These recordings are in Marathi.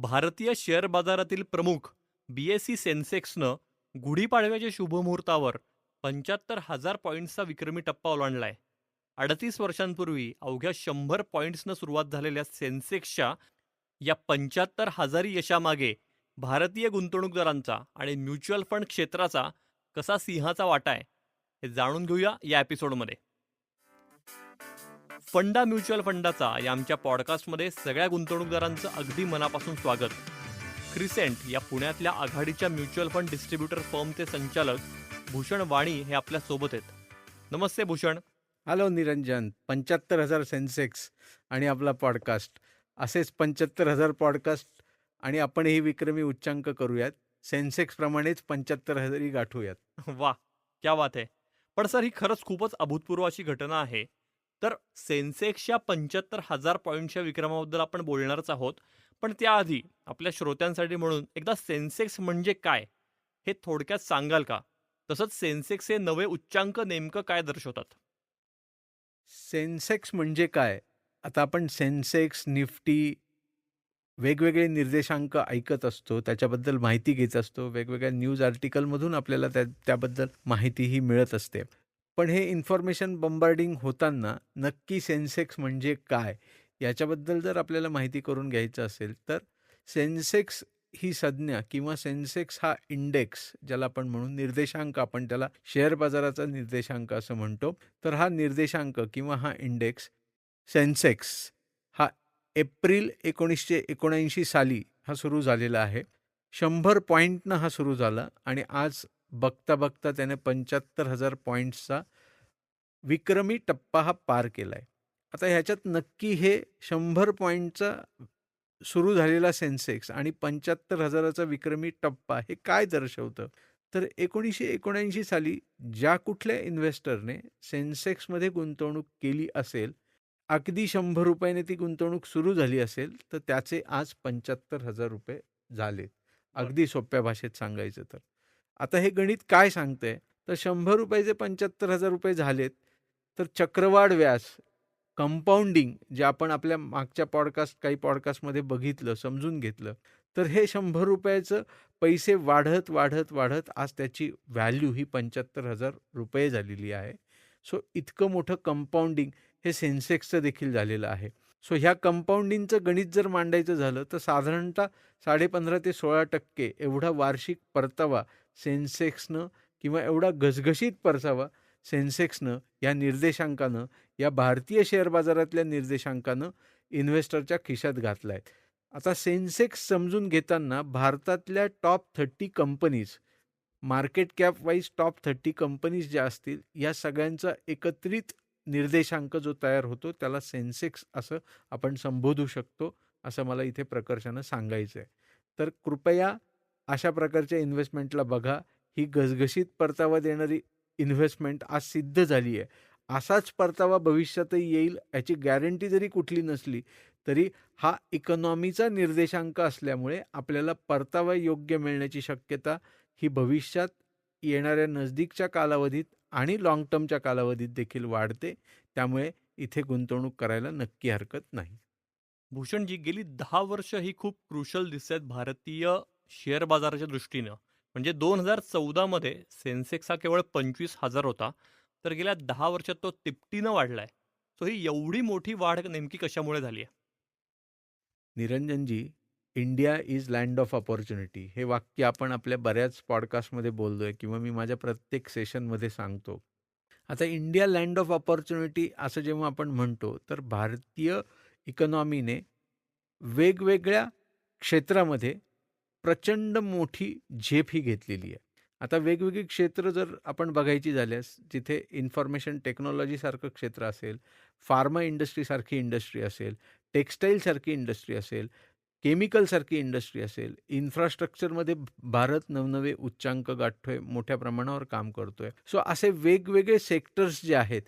भारतीय शेअर बाजारातील प्रमुख बी एस सी सेन्सेक्सनं गुढीपाडव्याच्या शुभमुहूर्तावर पंच्याहत्तर हजार पॉईंट्सचा विक्रमी टप्पा ओलांडलाय. अडतीस वर्षांपूर्वी अवघ्या शंभर पॉईंट्सनं सुरुवात झालेल्या सेन्सेक्सच्या या पंच्याहत्तर हजारी यशामागे भारतीय गुंतवणूकदारांचा आणि म्युच्युअल फंड क्षेत्राचा कसा सिंहाचा वाटा आहे हे जाणून घेऊया या एपिसोडमध्ये. फंडा म्युच्युअल फंडाचा या आमच्या पॉडकास्टमध्ये सगळ्या गुंतवणूकदारांचं अगदी मनापासून स्वागत. क्रिसेंट या पुण्यातल्या आघाडीच्या म्युच्युअल फंड डिस्ट्रीब्युटर फर्मचे संचालक भूषण वाणी हे आपल्यासोबत आहेत. नमस्ते भूषण. हॅलो निरंजन पंच्याहत्तर हजार सेन्सेक्स आणि आपला पॉडकास्ट. असेच पंच्याहत्तर हजार पॉडकास्ट आणि आपणही विक्रमी उच्चांक करूयात. सेन्सेक्सप्रमाणेच पंच्याहत्तर हजारही गाठूयात. वा क्या बात आहे. पण सर ही खरंच खूपच अभूतपूर्व अशी घटना आहे. तर सेन्सेक्सच्या पंच्याहत्तर हजार पॉईंटच्या विक्रमाबद्दल आपण बोलणारच आहोत. पण त्याआधी आपल्या श्रोत्यांसाठी म्हणून एकदा सेन्सेक्स म्हणजे काय हे थोडक्यात सांगाल का? तसंच सेन्सेक्स हे नवे उच्चांक नेमकं काय दर्शवतात? सेन्सेक्स म्हणजे काय? आता आपण सेन्सेक्स निफ्टी वेगवेगळे निर्देशांक ऐकत असतो त्याच्याबद्दल माहिती घेत असतो वेगवेगळ्या न्यूज आर्टिकलमधून आपल्याला त्या त्याबद्दल माहितीही मिळत असते. पण हे इन्फॉर्मेशन बंबार्डिंग होताना नक्की सेन्सेक्स म्हणजे काय याच्याबद्दल जर आपल्याला माहिती करून घ्यायचं असेल तर सेन्सेक्स ही संज्ञा किंवा सेन्सेक्स हा इंडेक्स ज्याला आपण म्हणून निर्देशांक आपण त्याला शेअर बाजाराचा निर्देशांक असं म्हणतो तर हा निर्देशांक किंवा हा इंडेक्स सेन्सेक्स हा एप्रिल एकोणीसशे एकोणऐंशी साली हा सुरू झालेला आहे. शंभर पॉईंटनं हा सुरू झाला आणि आज बघता बघता त्याने पंच्याहत्तर हजार पॉईंट्सचा विक्रमी टप्पा हा पार केला आहे आता ह्याच्यात नक्की हे शंभर पॉईंटचा सुरू झालेला सेन्सेक्स आणि पंच्याहत्तर हजाराचा विक्रमी टप्पा हे काय दर्शवतं? तर एकोणीसशे एकोणऐंशी साली ज्या कुठल्या इन्व्हेस्टरने सेन्सेक्समध्ये गुंतवणूक केली असेल अगदी शंभर रुपयाने ती गुंतवणूक सुरू झाली असेल तर त्याचे आज पंच्याहत्तर हजार रुपये झालेत. अगदी सोप्या भाषेत सांगायचं तर. आता हे गणित काय सांगतंय? तर शंभर रुपयाचे पंच्याहत्तर हजार रुपये झालेत तर चक्रवाढ व्यास कंपाऊंडिंग जे आपण आपल्या मागच्या पॉडकास्ट काही पॉडकास्टमध्ये बघितलं समजून घेतलं तर हे शंभर रुपयाचं पैसे वाढत वाढत वाढत आज त्याची व्हॅल्यू ही पंच्याहत्तर हजार रुपये झालेली आहे. सो इतकं मोठं कंपाऊंडिंग हे सेन्सेक्सचं देखील झालेलं आहे. सो ह्या कंपाऊंडिंगचं गणित जर मांडायचं झालं तर साधारणतः साडेपंधरा ते सोळा टक्के एवढा वार्षिक परतावा सेन्सेक्सनं किंवा एवढा घसघशीत परसावा सेन्सेक्सनं या निर्देशांकानं या भारतीय शेअर बाजारातल्या निर्देशांकानं इन्व्हेस्टरच्या खिशात घातला आहे आता सेन्सेक्स समजून घेताना भारतातल्या top thirty companies market cap wise top thirty companies ज्या असतील या सगळ्यांचा एकत्रित निर्देशांक जो तयार होतो त्याला सेन्सेक्स असं आपण संबोधू शकतो असं मला इथे प्रकर्षानं सांगायचं आहे तर कृपया अशा प्रकारच्या इन्व्हेस्टमेंटला बघा ही घसघशीत परतावा देणारी इन्व्हेस्टमेंट आज सिद्ध झाली आहे. असाच परतावा भविष्यातही येईल याची गॅरंटी जरी कुठली नसली तरी हा इकॉनॉमीचा निर्देशांक असल्यामुळे आपल्याला परतावा योग्य मिळण्याची शक्यता ही भविष्यात येणाऱ्या नजदीकच्या कालावधीत आणि लाँग टर्मच्या कालावधीत देखील वाढते. त्यामुळे इथे गुंतवणूक करायला नक्की हरकत नाही. भूषणजी गेली दहा वर्ष ही खूप क्रुशल दिसत आहेत भारतीय शेअर बाजाराच्या दृष्टीनं म्हणजे दोन हजार चौदामध्ये सेन्सेक्स हा केवळ पंचवीस हजार होता तर गेल्या दहा वर्षात तो तिपटीनं वाढलाय. सो ही एवढी मोठी वाढ नेमकी कशामुळे झाली आहे? Niranjanji India is land of opportunity हे वाक्य आपण आपल्या बऱ्याच पॉडकास्टमध्ये बोललो आहे किंवा मी माझ्या प्रत्येक सेशनमध्ये सांगतो. आता इंडिया लँड ऑफ ऑपॉर्च्युनिटी असं जेव्हा आपण म्हणतो तर भारतीय इकॉनॉमीने वेगवेगळ्या क्षेत्रामध्ये प्रचंड मोठी झेप ही घेतलेली आहे. आता वेगवेगळी क्षेत्र जर आपण बघायची झाल्यास जिथे इन्फॉर्मेशन टेक्नॉलॉजीसारखं क्षेत्र असेल फार्मा इंडस्ट्रीसारखी इंडस्ट्री असेल टेक्स्टाईलसारखी इंडस्ट्री असेल केमिकलसारखी इंडस्ट्री असेल इन्फ्रास्ट्रक्चरमध्ये भारत नवनवे उच्चांक गाठतोय मोठ्या प्रमाणावर काम करतोय. सो असे वेगवेगळे सेक्टर्स जे आहेत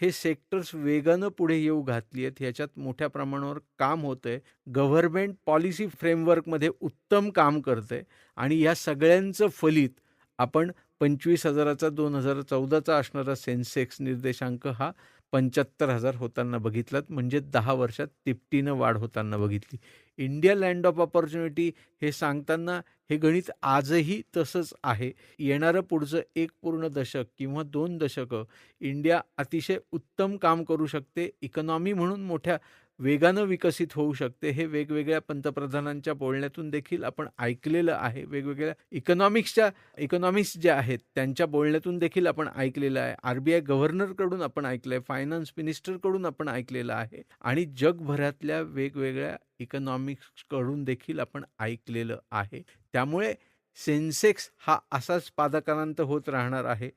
हे सेक्टर्स वेगानं पुढे येऊ घातली आहेत. ह्याच्यात मोठ्या प्रमाणावर काम होतं आहे गव्हर्मेंट पॉलिसी फ्रेमवर्कमध्ये उत्तम काम करतं आहे आणि या सगळ्यांचं फलित आपण पंचवीस हजाराचा दोन हजार चौदाचा असणारा सेन्सेक्स निर्देशांक हा पंच्याहत्तर हजार होताना बघितलात म्हणजे दहा वर्षात तिपटीनं वाढ होताना बघितली. इंडिया लँड ऑफ ऑपॉर्च्युनिटी हे सांगताना हे गणित आजही तसंच आहे. येणारं पुढचं एक पूर्ण दशक किंवा दोन दशकं इंडिया अतिशय उत्तम काम करू शकते. इकॉनॉमी म्हणून मोठ्या वेगानं विकसित होऊ शकते हे वेगवेगळ्या पंतप्रधानांच्या बोलण्यातून देखील आपण ऐकलेलं आहे. वेगवेगळ्या इकॉनॉमिक्सच्या इकॉनॉमिक्स ज्या आहेत त्यांच्या बोलण्यातून देखील आपण ऐकलेलं आहे. आर बी आय गव्हर्नरकडून आपण ऐकलं आहे फायनान्स मिनिस्टरकडून आपण ऐकलेलं आहे आणि जगभरातल्या वेगवेगळ्या इकॉनॉमिक्सकडून देखील आपण ऐकलेलं आहे. त्यामुळे सेन्सेक्स हा असाच पादाक्रांत होत राहणार आहे.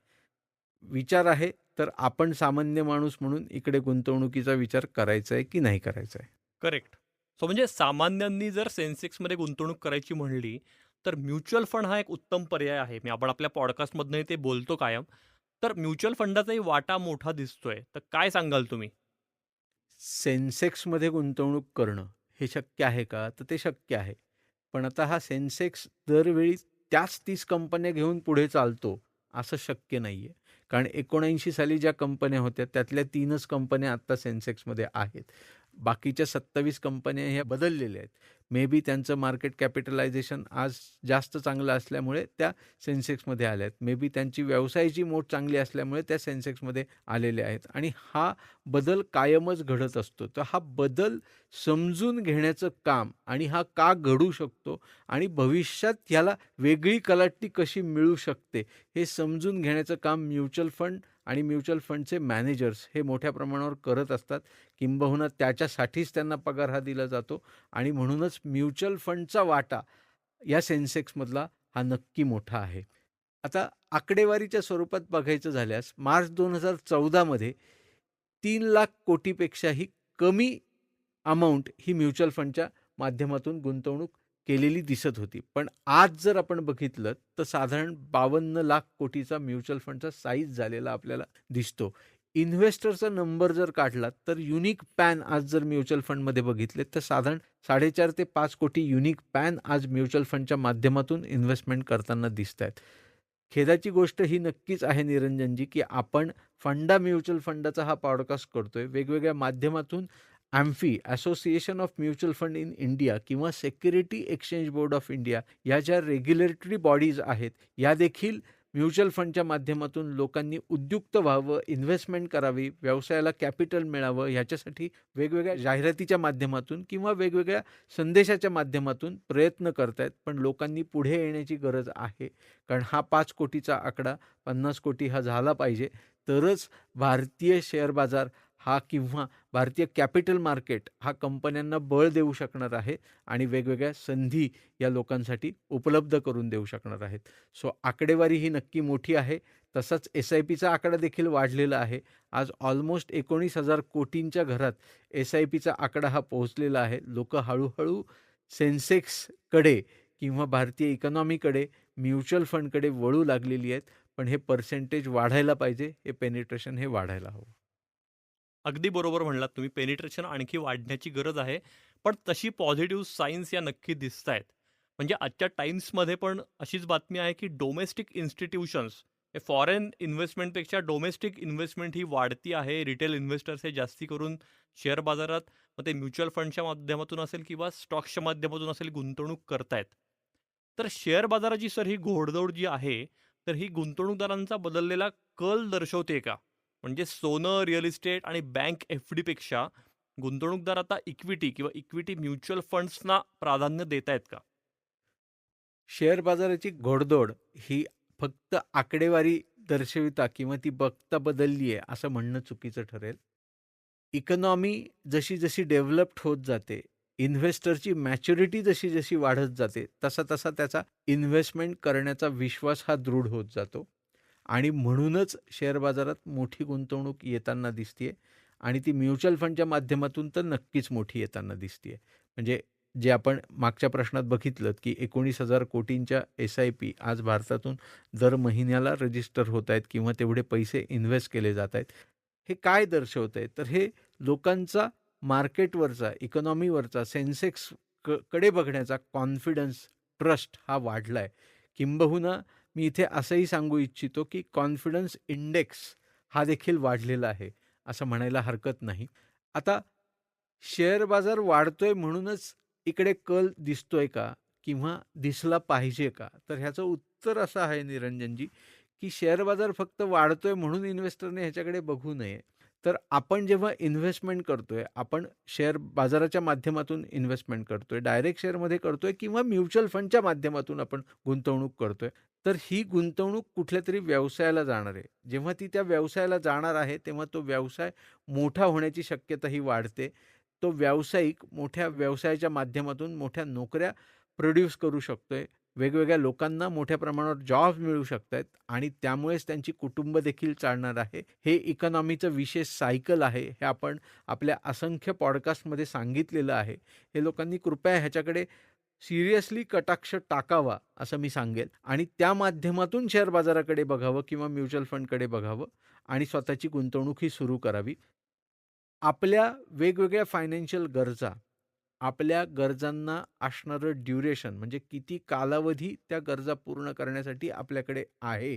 विचार आहे तर आपण सामान्य माणूस म्हणून इकडे गुंतवणुकीचा विचार करायचा आहे की नाही करायचा आहे? करेक्ट सो म्हणजे सामान्यांनी जर सेन्सेक्समध्ये गुंतवणूक करायची म्हणली तर म्युच्युअल फंड हा एक उत्तम पर्याय आहे. मी आपण आपल्या पॉडकास्टमधनंही ते बोलतो कायम. तर म्युच्युअल फंडाचाही वाटा मोठा दिसतोय. तर काय सांगाल तुम्ही? सेन्सेक्समध्ये गुंतवणूक करणं हे शक्य आहे का? तर ते शक्य आहे. पण आता हा सेन्सेक्स दरवेळी त्याच तीस कंपन्या घेऊन पुढे चालतो असं शक्य नाही आहे कारण एकोणऐंशी साली ज्या कंपन्या होत्या त्यातल्या तीनच कंपन्या आत्ता सेन्सेक्समध्ये आहेत. बाकीच्या सत्तावीस कंपन्या ह्या बदललेल्या आहेत. मे बी त्यांचं मार्केट कॅपिटलायझेशन आज जास्त चांगलं असल्यामुळे त्या सेन्सेक्समध्ये आल्या आहेत. मे बी त्यांची व्यवसायाची मोठ चांगली असल्यामुळे त्या सेन्सेक्समध्ये आलेल्या आहेत. आणि हा बदल कायमच घडत असतो. तर हा बदल समजून घेण्याचं काम आणि हा का घडू शकतो आणि भविष्यात ह्याला वेगळी कलाटणी कशी मिळू शकते हे समजून घेण्याचं काम म्युच्युअल फंड आणि म्युच्युअल फंडचे मॅनेजर्स हे मोठ्या प्रमाणावर करत असतात. किंबहुना त्याच्यासाठीच त्यांना पगार हा दिला जातो. आणि म्हणूनच म्युच्युअल फंडचा वाटा या सेन्सेक्समधला हा नक्की मोठा आहे. आता आकडेवारीच्या स्वरूपात बघायचं झाल्यास मार्च दोन हजार चौदामध्ये तीन लाख कोटीपेक्षाही कमी अमाऊंट ही म्युच्युअल फंडच्या माध्यमातून गुंतवणूक केलेली दिसत होती. पण आज जर आपण बघितलं तर साधारण बावन्न लाख कोटीचा म्युच्युअल फंडचा साईज झालेला आपल्याला दिसतो. इन्व्हेस्टरचा नंबर जर काढला तर युनिक पॅन आज जर म्युच्युअल फंडमध्ये बघितले तर साधारण साडेचार ते पाच कोटी युनिक पॅन आज म्युच्युअल फंडच्या माध्यमातून इन्व्हेस्टमेंट करताना दिसत आहेत खेदाची गोष्ट ही नक्कीच आहे निरंजनजी की आपण फंडा म्युच्युअल फंडाचा हा पॉडकास्ट करतोय. वेगवेगळ्या माध्यमातून AMFI association of mutual fund in India किंवा security exchange board of India या ज्या रेग्युलेटरी बॉडीज आहेत या देखील म्युच्युअल फंडच्या माध्यमातून लोकांनी उद्युक्त व्हावं इन्व्हेस्टमेंट करावी व्यवसायाला कॅपिटल मिळावं ह्याच्यासाठी वेगवेगळ्या जाहिरातीच्या माध्यमातून किंवा वेगवेगळ्या संदेशाच्या माध्यमातून प्रयत्न करत आहेत पण लोकांनी पुढे येण्याची गरज आहे. कारण हा पाच कोटीचा आकडा पन्नास कोटी हा झाला पाहिजे. तरच भारतीय शेअर बाजार हा किंवा भारतीय कॅपिटल मार्केट हा कंपन्यांना बळ देऊ शकणार आहे आणि वेगवेगळ्या संधी या लोकांसाठी उपलब्ध करून देऊ शकणार आहेत. सो आकडेवारी ही नक्की मोठी आहे. तसंच एस आय पीचा आकडा देखील वाढलेला आहे. आज ऑलमोस्ट एकोणीस हजार कोटींच्या घरात एस आय पीचा आकडा हा पोहोचलेला आहे. लोक हळूहळू सेन्सेक्सकडे किंवा भारतीय इकॉनॉमीकडे म्युच्युअल फंडकडे वळू लागलेली आहेत. पण हे पर्सेंटेज वाढायला पाहिजे. हे पेनिट्रेशन हे वाढायला हवं. अगदी बरोबर म्हणलात तुम्ही. पेनिट्रेशन आणखी वाढण्याची गरज आहे. पण तशी पॉझिटिव्ह सायन्स या नक्की दिसत आहेत म्हणजे आजच्या टाइम्समध्ये पण अशीच बातमी आहे की डोमेस्टिक इन्स्टिट्यूशन्स हे फॉरेन इन्व्हेस्टमेंटपेक्षा डोमेस्टिक इन्व्हेस्टमेंट ही वाढती आहे. रिटेल इन्व्हेस्टर्स हे जास्ती करून शेअर बाजारात मग ते म्युच्युअल फंडच्या माध्यमातून असेल किंवा स्टॉक्सच्या माध्यमातून असेल गुंतवणूक करतायत. तर शेअर बाजाराची सर ही घोडदौड जी आहे तर ही गुंतवणूकदारांचा बदललेला कल दर्शवते का? म्हणजे सोनं रिअल इस्टेट आणि बँक एफ डीपेक्षा गुंतवणूकदार आता इक्विटी किंवा इक्विटी म्युच्युअल फंड्सना प्राधान्य देत आहेत का? शेअर बाजाराची घोडदौड ही फक्त आकडेवारी दर्शविता किंवा ती बघता बदलली आहे असं म्हणणं चुकीचं ठरेल. इकॉनॉमी जशी जशी डेव्हलप्ड होत जाते इन्व्हेस्टरची मॅच्युरिटी जशी जशी वाढत जाते तसा तसा त्याचा इन्व्हेस्टमेंट करण्याचा विश्वास हा दृढ होत जातो. आणि म्हणूनच शेअर बाजारात मोठी गुंतवणूक येताना दिसते आणि ती म्युच्युअल फंडच्या माध्यमातून तर नक्कीच मोठी येताना दिसते म्हणजे जे आपण मागच्या प्रश्नात बघितलं की एकोणीस हजार कोटींच्या एस आय पी आज भारतातून दर महिन्याला रजिस्टर होत आहेत किंवा तेवढे पैसे इन्व्हेस्ट केले जात आहेत हे काय दर्शवत आहे तर हे लोकांचा मार्केटवरचा इकॉनॉमीवरचा सेन्सेक्स क कडे बघण्याचा कॉन्फिडन्स ट्रस्ट हा वाढला आहे किंबहुना मी इथे असंही सांगू इच्छितो की कॉन्फिडन्स इंडेक्स हा देखील वाढलेला आहे असं म्हणायला हरकत नाही. आता शेअर बाजार वाढतोय म्हणूनच इकडे कल दिसतोय का? किंवा दिसला पाहिजे का? तर ह्याचं उत्तर असं आहे निरंजनजी, की शेअर बाजार फक्त वाढतोय म्हणून इन्व्हेस्टरने ह्याच्याकडे बघू नये. तर आपण जेव्हा इन्व्हेस्टमेंट करतोय, आपण शेअर बाजाराच्या माध्यमातून इन्व्हेस्टमेंट करतोय, डायरेक्ट शेअरमध्ये करतोय किंवा म्युच्युअल फंडच्या माध्यमातून आपण गुंतवणूक करतोय. तर ही गुंतवणूक कुठल्यातरी व्यवसायाला जाणार आहे. जेव्हा ती त्या व्यवसायाला जाणार आहे, तेव्हा तो व्यवसाय मोठा होण्याची शक्यता ही वाढते. तो व्यावसायिक मोठ्या व्यवसायाच्या माध्यमातून मोठ्या नोकऱ्या प्रोड्यूस करू शकतोय. वेगवेगळ्या लोकांना मोठ्या प्रमाणावर जॉब मिळू शकत आहेत आणि त्यामुळेच त्यांची कुटुंब देखील चालणार आहे. हे इकॉनॉमीचं विशेष सायकल आहे. हे आपण आपल्या असंख्य पॉडकास्टमध्ये सांगितलेलं आहे. हे लोकांनी कृपया ह्याच्याकडे सिरियसली कटाक्ष टाकावा, असं मी सांगेल आणि त्या माध्यमातून शेअर बाजाराकडे बघावं किंवा म्युच्युअल फंडकडे बघावं आणि स्वतःची गुंतवणूक ही सुरू करावी. आपल्या वेगवेगळ्या फायनान्शियल गरजा, आपल्या गरजांना असणारं ड्युरेशन म्हणजे किती कालावधी त्या गरजा पूर्ण करण्यासाठी आपल्याकडे आहे,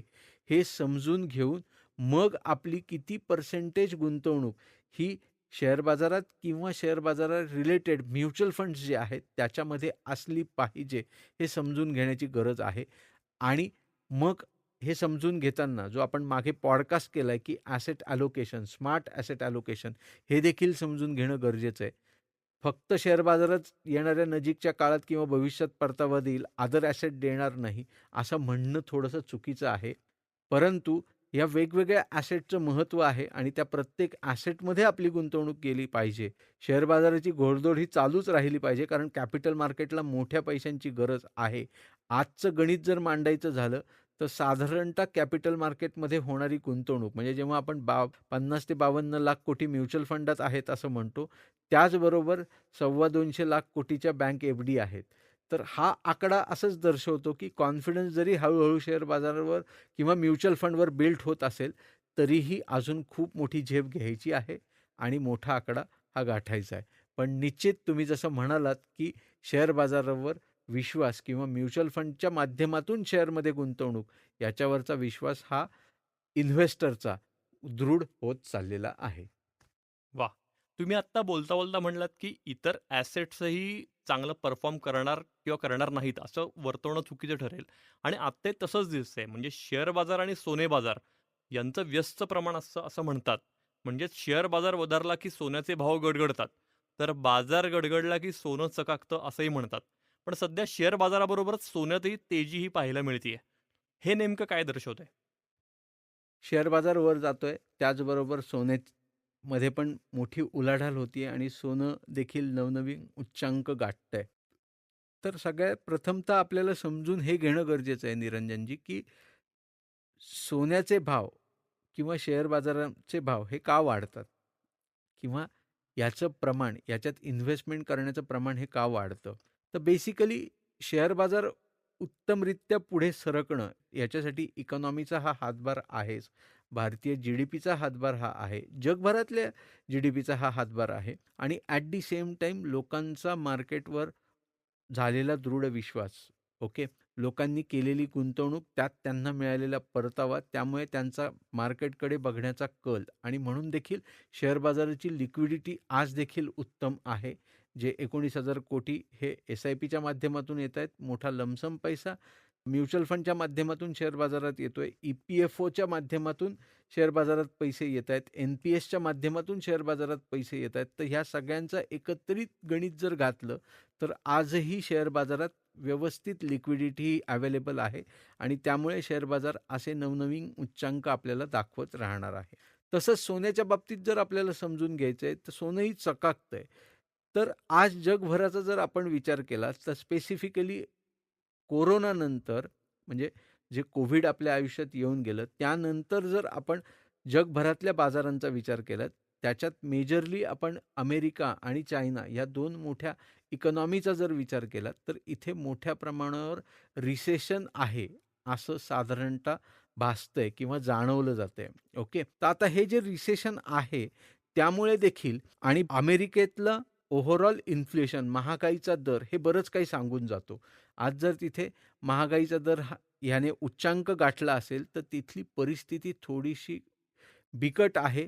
हे समजून घेऊन मग आपली किती पर्सेंटेज गुंतवणूक ही शेअर बाजारात किंवा शेअर बाजारात रिलेटेड म्युच्युअल फंड्स जे आहेत, त्याच्यामध्ये असली पाहिजे, हे समजून घेण्याची गरज आहे. आणि मग हे समजून घेताना जो आपण मागे पॉडकास्ट केला आहे की asset allocation, smart asset allocation हे देखील समजून घेणं गरजेचं आहे. फक्त शेअर बाजारच येणाऱ्या नजीकच्या काळात किंवा भविष्यात परतावा देईल, आदर ॲसेट देणार नाही, असं म्हणणं थोडंसं चुकीचं आहे. परंतु या वेगवेगळ्या ॲसेटचं महत्त्व आहे आणि त्या प्रत्येक ॲसेटमध्ये आपली गुंतवणूक केली पाहिजे. शेअर बाजाराची घोडदौड ही चालूच राहिली पाहिजे कारण कॅपिटल मार्केटला मोठ्या पैशांची गरज आहे. आजचं गणित जर मांडायचं झालं, तर साधारणतः कॅपिटल मार्केटमध्ये होणारी गुंतवणूक म्हणजे जेव्हा आपण बा 50 ते 52 लाख कोटी म्युच्युअल फंडात आहेत असं म्हणतो, त्याचबरोबर सव्वा दोनशे लाख कोटीच्या बँक एफ-डी आहेत. तर हा आकडा असंच दर्शवतो, की कॉन्फिडन्स जरी हळूहळू शेअर बाजारावर किंवा म्युच्युअल फंडवर बिल्ड होत असेल, तरीही अजून खूप मोठी झेप घ्यायची आहे आणि मोठा आकडा हा गाठायचा आहे. पण निश्चित तुम्ही जसं म्हणालात, की शेअर बाजारावर विश्वास किंवा म्युच्युअल फंडच्या माध्यमातून शेअरमध्ये गुंतवणूक याच्यावरचा विश्वास हा इन्व्हेस्टरचा दृढ होत चाललेला आहे. वा तुम्ही आत्ता बोलता-बोलता म्हणलात, की इतर ॲसेट्सही चांगलं परफॉर्म करणार किंवा करणार नाहीत, असं वर्तवणं चुकीचं ठरेल आणि आत्ता तसंच दिसतंय. म्हणजे शेअर बाजार आणि सोने बाजार यांचं व्यस्त प्रमाण असतं असं म्हणतात. म्हणजेच शेअर बाजार वधारला, की सोन्याचे भाव गडगडतात, तर बाजार गडगडला, की सोनं चकाकतं असंही म्हणतात. पण सध्या शेअर बाजाराबरोबरच सोन्यातही तेजीही पाहायला मिळतीये. हे नेमकं काय दर्शवतंय? शेअर बाजार वर जातोय, त्याचबरोबर मध्ये पण मोठी उलाढाल होतीये आणि सोनं देखील नवनवीन उच्चांक गाठतंय. तर सगळ्यात प्रथमतः आपल्याला समजून हे घेणं गरजेचं आहे निरंजनजी, की सोन्याचे भाव किंवा शेअर बाजाराचे भाव हे का वाढतात? किंवा याचं प्रमाण, याच्यात इन्व्हेस्टमेंट करण्याचं प्रमाण हे का वाढतं? तर बेसिकली शेअर बाजार उत्तमरित्या पुढे सरकणं याच्यासाठी इकॉनॉमीचा हा हातभार आहेच. भारतीय जी-डी-पीचा हातभार हा आहे. जगभरातल्या जी-डी-पीचा हा हातभार आहे आणि ॲट दी सेम टाईम लोकांचा मार्केटवर झालेला दृढ विश्वास. ओके. लोकांनी केलेली गुंतवणूक, त्यात त्यांना मिळालेला परतावा, त्यामुळे त्यांचा मार्केटकडे बघण्याचा कल आणि म्हणून देखील शेअर बाजाराची लिक्विडिटी आज देखील उत्तम आहे. जे 19,000 कोटी हे एस-आय-पीच्या माध्यमातून येत आहेत मोठा लमसम पैसा म्युच्युअल फंडच्या माध्यमातून शेअर बाजारात येतोय. ई-पी-एफ-ओच्या माध्यमातून शेअर बाजारात पैसे येत आहेत एन-पी-एसच्या माध्यमातून शेअर बाजारात पैसे येत आहेत तर ह्या सगळ्यांचं एकत्रित गणित जर घातलं, तर आजही शेअर बाजारात व्यवस्थित लिक्विडिटी अवेलेबल आहे आणि त्यामुळे शेअर बाजार असे नवनवीन उच्चांक आपल्याला दाखवत राहणार आहे. तसंच सोन्याच्या बाबतीत जर आपल्याला समजून घ्यायचं आहे तर सोनंही चकाकतंय. तर आज जगभराचा जर आपण विचार केला, तर स्पेसिफिकली कोरोनानंतर म्हणजे जे कोविड आपल्या आयुष्यात येऊन गेलं, त्यानंतर जर आपण जगभरातल्या बाजारांचा विचार केला, त्याच्यात मेजरली आपण अमेरिका आणि चायना या दोन मोठ्या इकॉनॉमीचा जर विचार केला, तर इथे मोठ्या प्रमाणावर रिसेशन आहे, असं साधारणतः भासतंय किंवा जाणवलं जातंय. ओके. तर आता हे जे रिसेशन आहे, त्यामुळे देखील आणि अमेरिकेतलं ओव्हरऑल इन्फ्लेशन, महागाईचा दर हे बरंच काही सांगून जातो. आज जर तिथे महागाईचा दर हा ह्याने उच्चांक गाठला असेल, तर तिथली परिस्थिती थोडीशी बिकट आहे.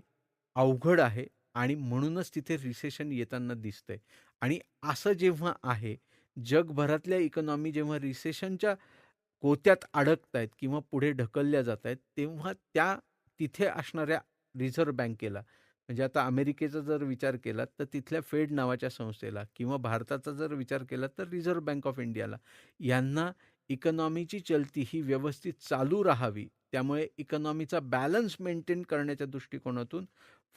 अवघड आहे आणि म्हणूनच तिथे रिसेशन येताना दिसतंय आणि असं जेव्हा आहे, जगभरातल्या इकॉनॉमी जेव्हा रिसेशनच्या गोत्यात आहेत किंवा पुढे ढकलल्या जात आहेत तेव्हा त्या तिथे असणाऱ्या रिझर्व्ह बँकेला म्हणजे आता अमेरिकेचा जर विचार केला तर तिथल्या फेड नावाच्या संस्थेला किंवा भारताचा जर विचार केला, तर रिझर्व्ह बँक ऑफ इंडियाला. यांना इकॉनॉमीची चलती ही व्यवस्थित चालू राहावी, त्यामुळे इकॉनॉमीचा बॅलन्स मेंटेन करण्याच्या दृष्टिकोनातून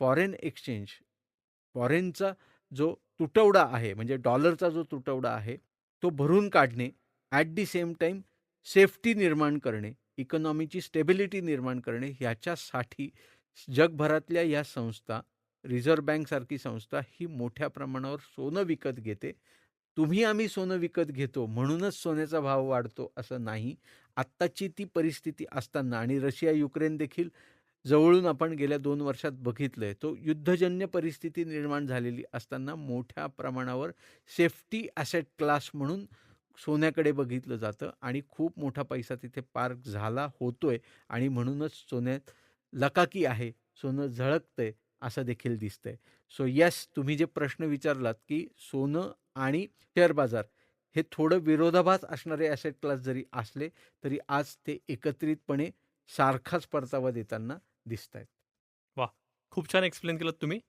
फॉरेन एक्सचेंज, फॉरेनचा जो तुटवडा आहे, म्हणजे डॉलरचा जो तुटवडा आहे, तो भरून काढणे, at the same time safety निर्माण करणे, इकॉनॉमीची स्टेबिलिटी निर्माण करणे, ह्याच्यासाठी जगभरातल्या या संस्था, रिझर्व्ह बँकसारखी संस्था ही मोठ्या प्रमाणावर सोनं विकत घेते. तुम्ही आम्ही सोनं विकत घेतो म्हणूनच सोन्याचा भाव वाढतो असं नाही. आत्ताची ती परिस्थिती असताना आणि रशिया, युक्रेन देखील जवळून आपण गेल्या दोन वर्षात बघितलंय. तो युद्धजन्य परिस्थिती निर्माण झालेली असताना मोठ्या प्रमाणावर सेफ्टी ॲसेट क्लास म्हणून सोन्याकडे बघितलं जातं आणि खूप मोठा पैसा तिथे पार्क झाला, होतोय आणि म्हणूनच सोन्यात लकाकी आहे, सोनं झळकतंय असं देखील दिसतंय. सो येस, तुम्ही जे प्रश्न विचारलात, की सोनं आणि शेअर बाजार हे थोडं विरोधाभास असणारे ॲसेट क्लास जरी असले, तरी आज ते एकत्रितपणे सारखाच परतावा देताना दिसत आहेत वा खूप छान एक्सप्लेन केलं तुम्ही.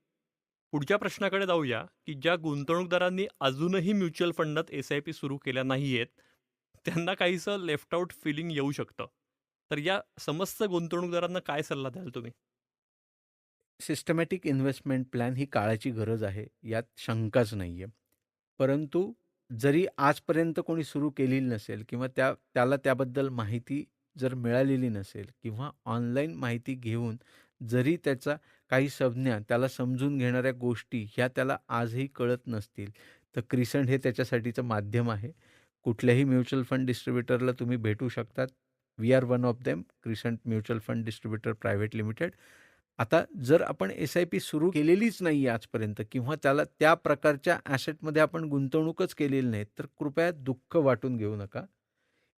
पुढच्या प्रश्नाकडे जाऊया, की ज्या गुंतवणूकदारांनी अजूनही म्युच्युअल फंडात एस-आय-पी सुरू केल्या नाही आहेत त्यांना काहीसं लेफ्ट आउट फिलिंग येऊ शकतं. तर या समस्त गुंतवणूकदारांना काय सल्ला द्याल तुम्ही? सिस्टमॅटिक इन्व्हेस्टमेंट प्लॅन ही काळाची गरज आहे, यात शंकाच नाही आहे परंतु जरी आजपर्यंत कोणी सुरू केलेली नसेल किंवा त्या त्याला त्याबद्दल माहिती जर मिळालेली नसेल किंवा ऑनलाईन माहिती घेऊन जरी त्याचा काही संज्ञा, त्याला समजून घेणाऱ्या गोष्टी ह्या त्याला आजही कळत नसतील, तर क्रिसंट हे त्याच्यासाठीचं माध्यम आहे. कुठल्याही म्युच्युअल फंड डिस्ट्रीब्युटरला तुम्ही भेटू शकतात. We are one of them, Crescent mutual fund distributor private limited. आता जर आपण एस-आय-पी सुरू केलेलीच नाही आजपर्यंत किंवा त्याला त्या प्रकारच्या ॲसेटमध्ये आपण गुंतवणूकच केलेली नाही, तर कृपया दुःख वाटून घेऊ नका.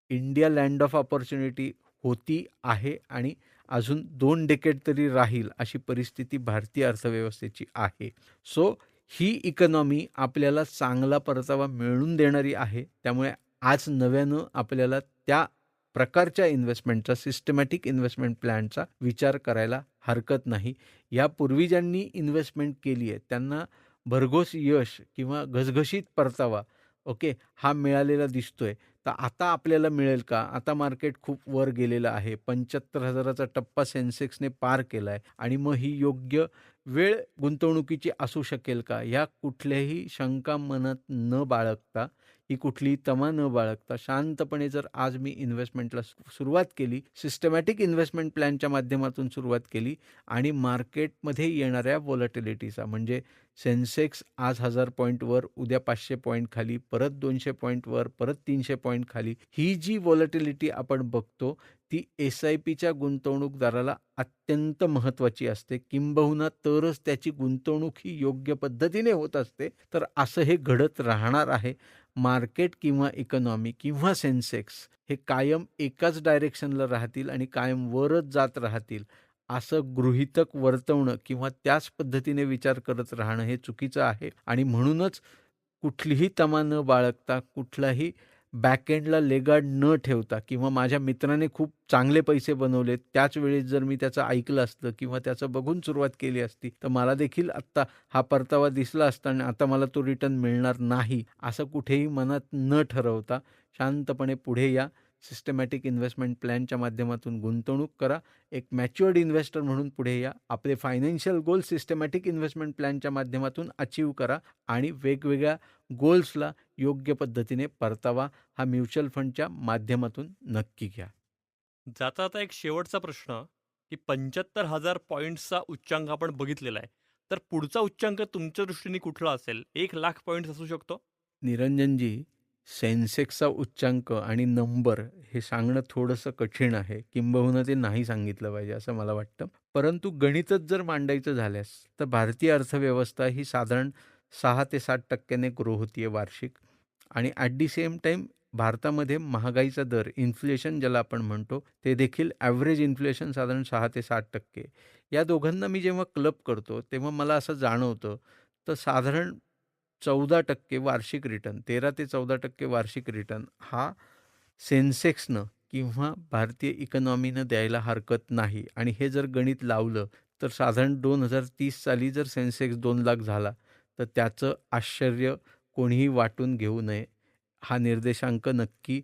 इंडिया लँड ऑफ ऑपॉर्च्युनिटी होती, आहे आणि अजून दोन डेकेड तरी राहील अशी परिस्थिती भारतीय अर्थव्यवस्थेची आहे. सो ही इकॉनॉमी आपल्याला चांगला परतावा मिळवून देणारी आहे. त्यामुळे आज नव्यानं आपल्याला त्या प्रकारच्या इन्व्हेस्टमेंटचा, सिस्टमॅटिक इन्व्हेस्टमेंट प्लॅनचा विचार करायला हरकत नाही. यापूर्वी ज्यांनी इन्व्हेस्टमेंट केली आहे, त्यांना भरघोस यश किंवा घसघशीत परतावा ओके, हा मिळालेला दिसतोय. तर आता आपल्याला मिळेल का? आता मार्केट खूप वर गेलेलं आहे. पंच्याहत्तर हजाराचा टप्पा सेन्सेक्सने पार केला आहे आणि मग ही योग्य वेळ गुंतवणुकीची असू शकेल का? या कुठल्याही शंका मनात न बाळगता, ही कुठलीही तमा न बाळगता शांतपणे जर आज मी इन्व्हेस्टमेंटला सुरुवात केली, सिस्टमॅटिक इन्व्हेस्टमेंट प्लॅनच्या माध्यमातून सुरुवात केली आणि मार्केटमध्ये येणाऱ्या वॉलटिलिटीचा म्हणजे सेन्सेक्स आज हजार पॉईंटवर उद्या पाचशे पॉईंट खाली, परत दोनशे पॉईंटवर परत तीनशे पॉईंट खाली. ही जी वॉलटिलिटी आपण बघतो, ती एस-आय-पीच्या गुंतवणूकदाराला अत्यंत महत्त्वाची असते. किंबहुना तरच त्याची गुंतवणूक ही योग्य पद्धतीने होत असते. तर असं हे घडत राहणार आहे. मार्केट किंवा इकॉनॉमी किंवा सेन्सेक्स हे कायम एकाच डायरेक्शनला राहतील आणि कायम वरच जात राहतील, असं गृहीतक वर्तवणं किंवा त्याच पद्धतीने विचार करत राहणं हे चुकीचं आहे. आणि म्हणूनच कुठलीही तमा न बाळगता, कुठलाही बॅकएंडला लेगाड न ठेवता किंवा माझ्या मित्राने खूप चांगले पैसे बनवले त्याच वेळेस जर मी त्याचं ऐकलं असतं किंवा त्याचं बघून सुरुवात केली असती, तर मला देखील आत्ता हा परतावा दिसला असता आणि आता मला तो रिटर्न मिळणार नाही, असं कुठेही मनात न ठरवता शांतपणे पुढे या. सिस्टमॅटिक इन्व्हेस्टमेंट प्लॅनच्या माध्यमातून गुंतवणूक करा. एक मॅच्युअर्ड इन्व्हेस्टर म्हणून पुढे या. आपले फायनान्शियल गोल सिस्टमॅटिक इन्व्हेस्टमेंट प्लॅनच्या माध्यमातून अचीव्ह करा आणि वेगवेगळ्या गोल्सला योग्य पद्धतीने परतावा हा म्युच्युअल फंडच्या माध्यमातून नक्की घ्या. जाता-जाता एक शेवटचा प्रश्न, की 75,000 पॉइंट्सचा उच्चांक आपण बघितलेला आहे. तर पुढचा उच्चांक तुमच्या दृष्टीने कुठला असेल? 1,00,000 पॉइंट्स असू शकतो? निरंजनजी, सेन्सेक्सचा उच्चांक आणि नंबर हे सांगणं थोडंसं कठीण आहे. किंबहुना ते नाही सांगितलं पाहिजे असं मला वाटतं. परंतु गणितच जर मांडायचं झाल्यास, तर भारतीय अर्थव्यवस्था ही साधारण सहा ते सात टक्क्याने ग्रो होती आहे वार्षिक आणि ॲट दी सेम टाईम भारतामध्ये महागाईचा दर इन्फ्लेशन ज्याला आपण म्हणतो ते देखील ॲव्हरेज इन्फ्लेशन साधारण सहा ते सात टक्के या दोघांना मी जेव्हा क्लब करतो तेव्हा मला असं जाणवतं तर साधारण चौदा टक्के वार्षिक रिटर्न तेरा ते चौदा टक्के वार्षिक रिटर्न हा सेन्सेक्सनं किंवा भारतीय इकॉनॉमीनं द्यायला हरकत नाही. आणि हे जर गणित लावलं तर साधारण दोन हजार तीस साली जर सेन्सेक्स दोन लाख झाला तर त्याचं आश्चर्य कोणीही वाटून घेऊ नये. हा निर्देशांक नक्की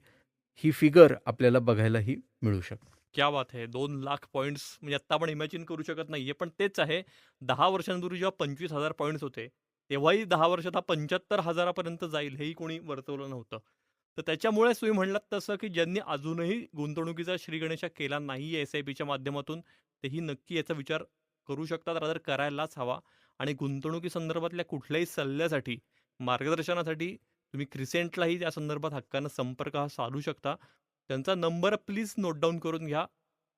ही फिगर आपल्याला बघायलाही मिळू शकतो. क्या बात आहे दोन लाख पॉईंट्स म्हणजे आत्ता आपण इमॅजिन करू शकत नाही आहे पण तेच आहे. दहा वर्षांपूर्वी जेव्हा पंचवीस हजार पॉईंट्स होते तेव्हाही दहा वर्षात हा पंच्याहत्तर हजारापर्यंत जाईल हेही कोणी वर्तवलं नव्हतं. तर त्याच्यामुळेच तुम्ही म्हणलात तसं की ज्यांनी अजूनही गुंतवणुकीचा श्रीगणेशा केला नाही एस आय पीच्या माध्यमातून तेही नक्की याचा विचार करू शकतात रादर करायलाच हवा. आणि गुंतवणुकी संदर्भातल्या कुठल्याही सल्ल्यासाठी मार्गदर्शनासाठी तुम्ही क्रिसेंटलाही त्या संदर्भात हक्कानं संपर्क हा साधू शकता. त्यांचा नंबर प्लीज नोट डाऊन करून घ्या.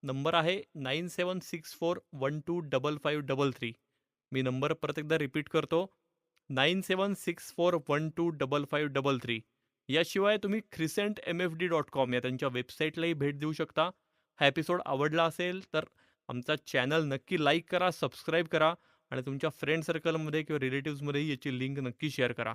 नंबर आहे nine seven six four one two double five double three. मी नंबर परत एकदा रिपीट करतो. Nine seven six four one two double five double three याशिवाय तुम्ही Crescent M F D dot com या त्यांच्या वेबसाईटलाही भेट देऊ शकता. हा एपिसोड आवडला असेल तर आमचा चॅनल नक्की लाईक करा सबस्क्राईब करा आणि तुमच्या फ्रेंड सर्कलमध्ये किंवा रिलेटिव्समध्येही याची लिंक नक्की शेअर करा.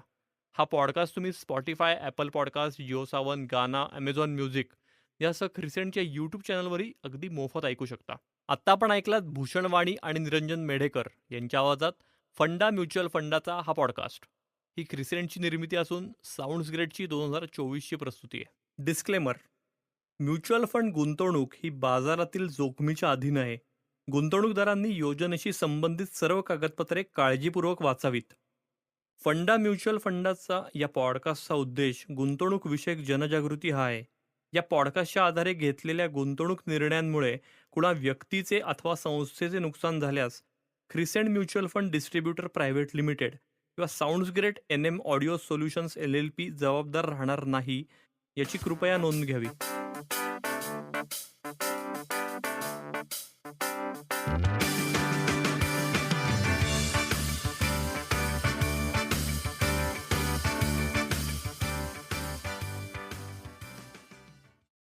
हा पॉडकास्ट तुम्ही Spotify Apple podcast Jio Saavn Gaana Amazon music यासह क्रिसेंटच्या यूट्यूब चॅनलवरही अगदी मोफत ऐकू शकता. आत्ता आपण ऐकलात भूषणवाणी आणि निरंजन मेढेकर यांच्या आवाजात फंडा म्युच्युअल फंडाचा हा पॉडकास्ट. ही क्रिसेंटची निर्मिती असून साऊंड्स ग्रेडची दोन हजार चोवीसची प्रस्तुती आहे. डिस्क्लेमर म्युच्युअल फंड गुंतवणूक ही बाजारातील जोखमीच्या अधीन आहे. गुंतवणूकदारांनी योजनेशी संबंधित सर्व कागदपत्रे काळजीपूर्वक वाचावीत. फंडा म्युच्युअल फंडाचा या पॉडकास्टचा उद्देश गुंतवणूकविषयक जनजागृती हा आहे. या पॉडकास्टच्या आधारे घेतलेल्या गुंतवणूक निर्णयांमुळे कुणा व्यक्तीचे अथवा संस्थेचे नुकसान झाल्यास Crescent mutual fund distributor private limited किंवा sounds great N M audio solutions L L P जबाबदार राहणार नाही याची कृपया नोंद घ्यावी.